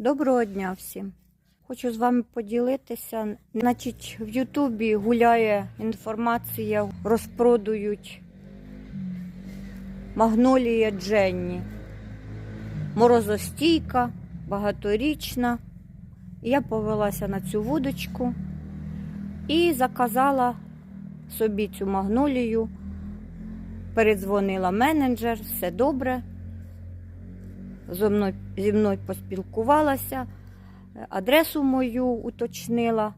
Доброго дня всім. Хочу з вами поділитися. Значить, в Ютубі гуляє інформація, розпродують магнолія Дженні. Морозостійка, багаторічна. Я повелася на цю вудочку і заказала собі цю магнолію. Передзвонила менеджер, все добре зі мною, зі мною поспілкувалася, е, адресу мою уточнила.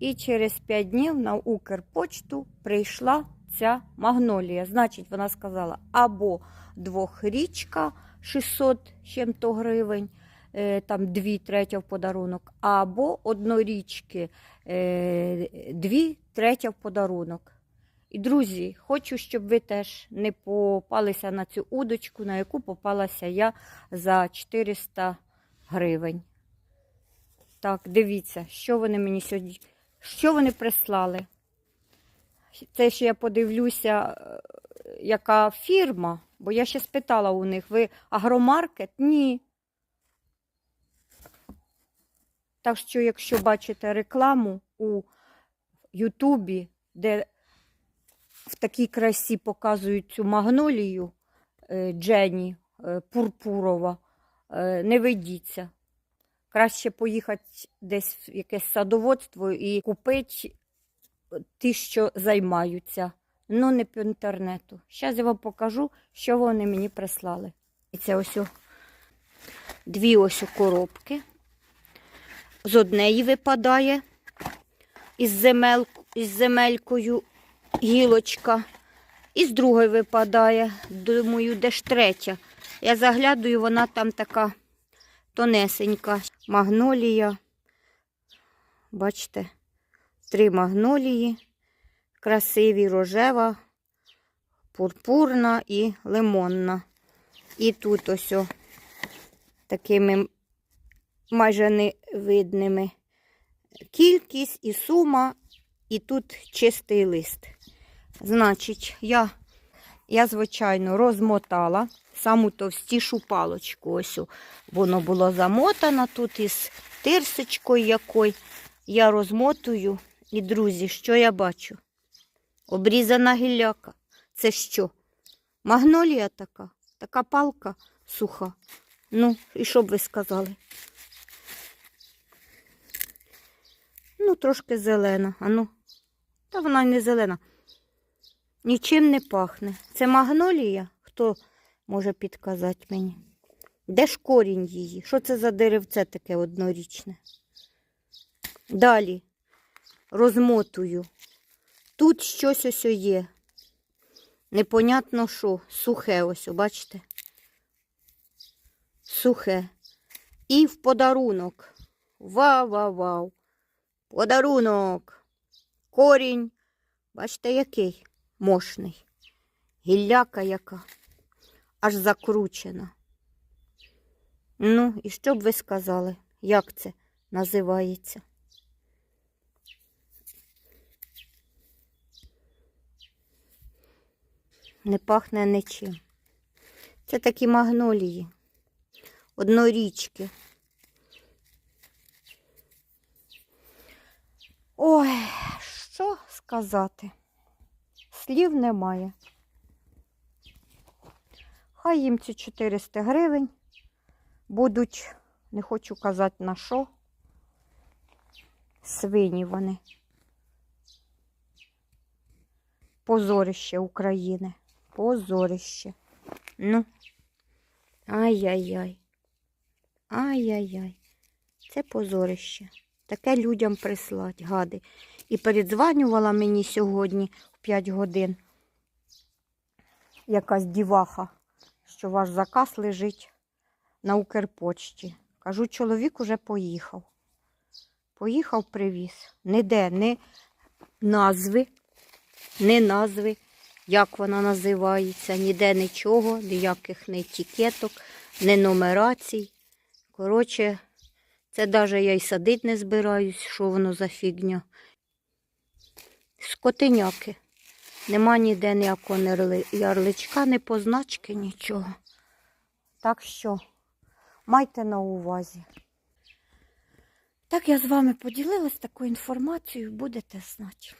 І через 5 днів на Укрпочту прийшла ця магнолія. Значить, вона сказала або двохрічка 600 чим-то гривень, е, там дві третя в подарунок, або однорічки е, дві третя в подарунок. І, друзі, хочу, щоб ви теж не попалися на цю удочку, на яку попалася я за 400 гривень. Так, дивіться, що вони мені сьогодні, що вони прислали. Це ще я подивлюся, е, яка фірма, бо я ще спитала у них, ви агромаркет? Ні. Так що, якщо бачите рекламу у Ютубі, де в такій красі показують цю магнолію е, Дженні е, Пурпурова, е, не ведіться. Краще поїхати десь в якесь садоводство і купити ті, що займаються. Ну, не по інтернету. Зараз я вам покажу, що вони мені прислали. І це ось о, дві ось коробки. З однієї випадає із, земель, із земелькою гілочка. І з другої випадає. Думаю, де ж третя. Я заглядую, вона там така тонесенька. Магнолія. Бачите, три магнолії. Красиві, рожева, пурпурна і лимонна. І тут ось такими майже невидними кількість і сума, і тут чистий лист. Значить, я, я звичайно, розмотала саму товстішу палочку. Ось воно було замотано тут із тирсочкою якою. Я розмотую. І, друзі, що я бачу? Обрізана гілляка. Це що? Магнолія така, така палка суха. Ну, і що б ви сказали? Ну, трошки зелена. А ну, та вона не зелена. Нічим не пахне. Це магнолія? Хто може підказати мені? Де ж корінь її? Що це за деревце таке однорічне? Далі розмотую. Тут щось ось є. Непонятно що. Сухе ось, бачите? Сухе. І в подарунок. Вау-вау-вау. Подарунок. Корінь. Бачите, який мощний. Гілляка яка. Аж закручена. Ну, і що б ви сказали, як це називається? Не пахне нічим. Це такі магнолії. Однорічки. Ой, що сказати? Слів немає. Хай їм ці 400 гривень будуть, не хочу казати на що. Свині вони. Позорище України. Позорище. Ну. Ай-яй-яй. Ай-яй-яй. Це позорище. Таке людям прислать, гади. І передзванювала мені сьогодні в 5 годин якась діваха, що ваш заказ лежить на Укрпочті. Кажу, чоловік уже поїхав. Поїхав, привіз. Ніде, не назви, не назви, як вона називається, ніде нічого, ніяких не етикеток, не нумерацій. Коротше, це навіть я й садити не збираюсь, що воно за фігня. Скотиняки. Нема ніде ніякого ярличка, не позначки, нічого. Так що майте на увазі. Так я з вами поділилась такою інформацією, будете знати.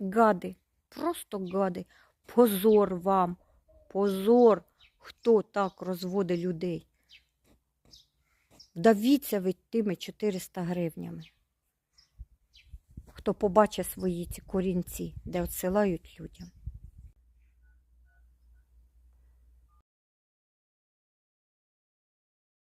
Гади, просто гади. Позор вам, позор, хто так розводить людей. Вдавіться ви тими 400 гривнями. Хто побачить свої ці корінці, де відсилають людям.